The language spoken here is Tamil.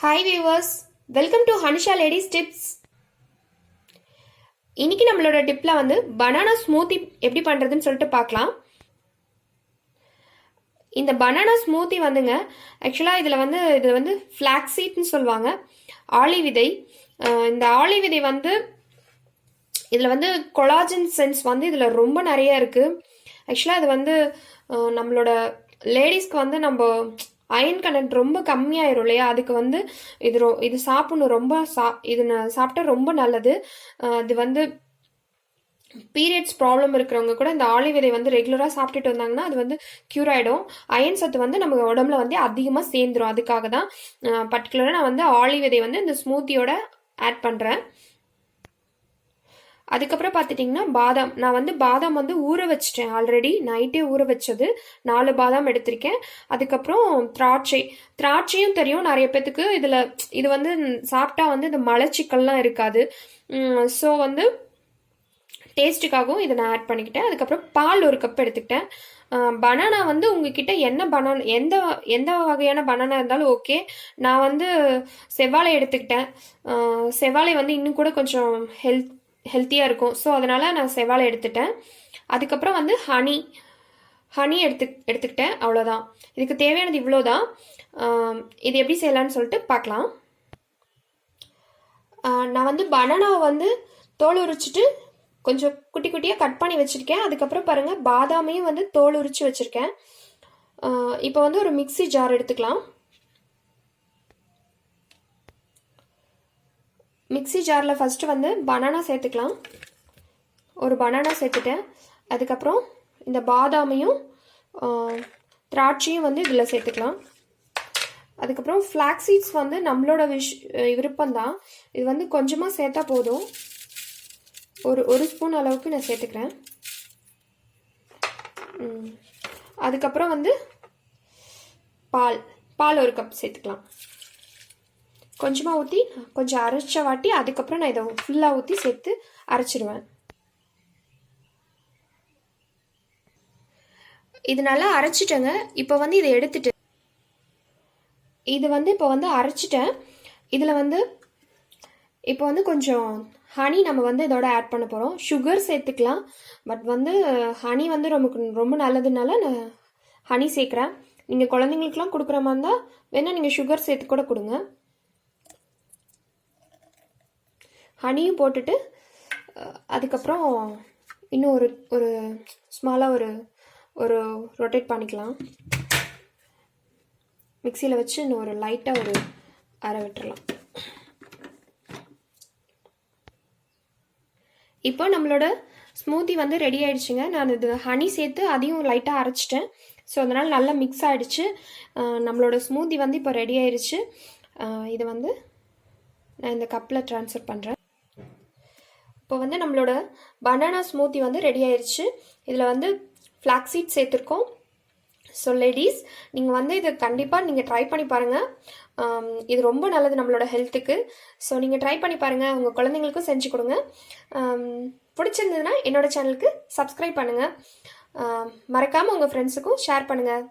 Hi viewers welcome to Hanisha ladies tips இன்னைக்கு நம்மளோட டிப்பில் வந்து பனானா ஸ்மூத்தி எப்படி பண்ணுறதுன்னு சொல்லிட்டு பார்க்கலாம். இந்த பனானா ஸ்மூத்தி வந்துங்க ஆக்சுவலாக இதில் வந்து இது வந்து ஃப்ளாக் சீட்னு சொல்லுவாங்க. ஆளி விதை. இந்த ஆளி விதை வந்து இதில் வந்து கொலாஜன் சென்ஸ் வந்து இதில் ரொம்ப நிறைய இருக்குது ஆக்சுவலாக இது வந்து நம்மளோட லேடிஸ்க்கு வந்து நம்ம அயன் கண்டென்ட் ரொம்ப கம்மியாயிரும் இல்லையா? அதுக்கு வந்து இது ரொ இது சாப்பிடணும் ரொம்ப சா இது சாப்பிட்டா ரொம்ப நல்லது. அது இது வந்து பீரியட்ஸ் ப்ராப்ளம் இருக்கிறவங்க கூட இந்த ஆலிவ் வந்து ரெகுலராக சாப்பிட்டுட்டு வந்தாங்கன்னா அது வந்து க்யூர் ஆகிடும் அயன் சத்து வந்து நம்ம உடம்புல வந்து அதிகமாக சேர்ந்துரும். அதுக்காக தான் பர்டிகுலராக நான் வந்து ஆலிவ் விதை வந்து இந்த ஸ்மூத்தியோட ஆட் பண்ணுறேன் அதுக்கப்புறம் பார்த்துட்டிங்கன்னா பாதாம். நான் வந்து பாதாம் வந்து ஊற வச்சிட்டேன். ஆல்ரெடி நைட்டே ஊற வச்சது. நாலு பாதாம் எடுத்திருக்கேன். அதுக்கப்புறம் திராட்சை. திராட்சையும் தெரியும். நிறைய பேத்துக்கு இதில் இது வந்து சாப்பிட்டா வந்து இந்த மலச்சிக்கல்லாம் இருக்காது. ஸோ வந்து டேஸ்ட்டுக்காகவும் இதை நான் ஆட் பண்ணிக்கிட்டேன். அதுக்கப்புறம் பால் ஒரு கப் எடுத்துக்கிட்டேன். பனானா வந்து உங்ககிட்ட என்ன பனானா எந்த எந்த வகையான பனானா இருந்தாலும் ஓகே நான் வந்து செவ்வாழை எடுத்துக்கிட்டேன். செவ்வாழை வந்து இன்னும் கூட கொஞ்சம் ஹெல்த் ஹெல்த்தியாக இருக்கும். ஸோ அதனால் நான் செவ்வாழை எடுத்துட்டேன். அதுக்கப்புறம் வந்து ஹனி ஹனி எடுத்து எடுத்துக்கிட்டேன். அவ்வளோதான் இதுக்கு தேவையானது இவ்வளோ தான் இது எப்படி செய்யலான்னு சொல்லிட்டு பார்க்கலாம். நான் வந்து பனானாவை வந்து தோல் உரிச்சிட்டு கொஞ்சம் குட்டி குட்டியாக கட் பண்ணி வச்சுருக்கேன். அதுக்கப்புறம் பாருங்கள் பாதாமையும் வந்து தோல் உரித்து வச்சுருக்கேன். இப்போ வந்து ஒரு மிக்ஸி ஜார் எடுத்துக்கலாம். மிக்ஸி ஜாரில் ஃபஸ்ட்டு வந்து பனானா சேர்த்துக்கலாம். ஒரு பனானா சேர்த்துட்டேன். அதுக்கப்புறம் இந்த பாதாமையும் திராட்சையும் வந்து இதில் சேர்த்துக்கலாம். அதுக்கப்புறம் ஃப்ளாக் சீட்ஸ் வந்து நம்மளோட விஷ் விருப்பம்தான். இது வந்து கொஞ்சமாக சேர்த்தா போதும். ஒரு ஒரு ஸ்பூன் அளவுக்கு நான் சேர்த்துக்கிறேன். அதுக்கப்புறம் வந்து பால் பால் ஒரு கப் சேர்த்துக்கலாம். கொஞ்சமாக ஊற்றி கொஞ்சம் அரைச்ச வாட்டி அதுக்கப்புறம் நான் இதை ஃபுல்லாக ஊற்றி சேர்த்து அரைச்சிடுவேன் இது நல்லா அரைச்சிட்டேங்க. இப்போ வந்து இதை எடுத்துட்டு இது வந்து இப்போ வந்து அரைச்சிட்டேன். இதில் வந்து இப்போ வந்து கொஞ்சம் ஹனி நம்ம வந்து இதோட ஆட் பண்ண போகிறோம் சுகர் சேர்த்துக்கலாம். பட் வந்து ஹனி வந்து ரொம்ப ரொம்ப நல்லதுனால நான் ஹனி சேர்க்குறேன். நீங்கள் குழந்தைங்களுக்குலாம் கொடுக்குற மாதிரி இருந்தால் வேணால் நீங்கள் சுகர் சேர்த்து கூட கொடுங்க. ஹனியும் போட்டுட்டு அதுக்கப்புறம் இன்னும் ஒரு ஒரு ஸ்மாலாக ஒரு ஒரு ரொட்டேட் பண்ணிக்கலாம். மிக்சியில் வச்சு இன்னும் ஒரு லைட்டாக ஒரு அரை விட்டுடலாம் இப்போ நம்மளோட ஸ்மூத்தி வந்து ரெடி ஆயிடுச்சுங்க. நான் இது ஹனி சேர்த்து அதையும் லைட்டாக அரைச்சிட்டேன். ஸோ அதனால் நல்லா மிக்ஸ் ஆகிடுச்சு நம்மளோட ஸ்மூத்தி வந்து இப்போ ரெடி ஆயிடுச்சு இதை வந்து நான் இந்த கப்பில் ட்ரான்ஸ்ஃபர் பண்ணுறேன் இப்போ வந்து நம்மளோட பனானா ஸ்மூத்தி வந்து ரெடி ஆயிடுச்சு இதில் வந்து ஃப்ளாக் சீட் சேர்த்துருக்கோம். ஸோ லேடிஸ் நீங்கள் வந்து இதை கண்டிப்பாக நீங்கள் ட்ரை பண்ணி பாருங்கள் இது ரொம்ப நல்லது நம்மளோட ஹெல்த்துக்கு ஸோ நீங்கள் ட்ரை பண்ணி பாருங்கள் உங்கள் குழந்தைங்களுக்கும் செஞ்சு கொடுங்க. பிடிச்சிருந்ததுன்னா என்னோடய சேனலுக்கு சப்ஸ்கிரைப் பண்ணுங்கள் மறக்காமல் உங்கள் ஃப்ரெண்ட்ஸுக்கும் ஷேர் பண்ணுங்கள்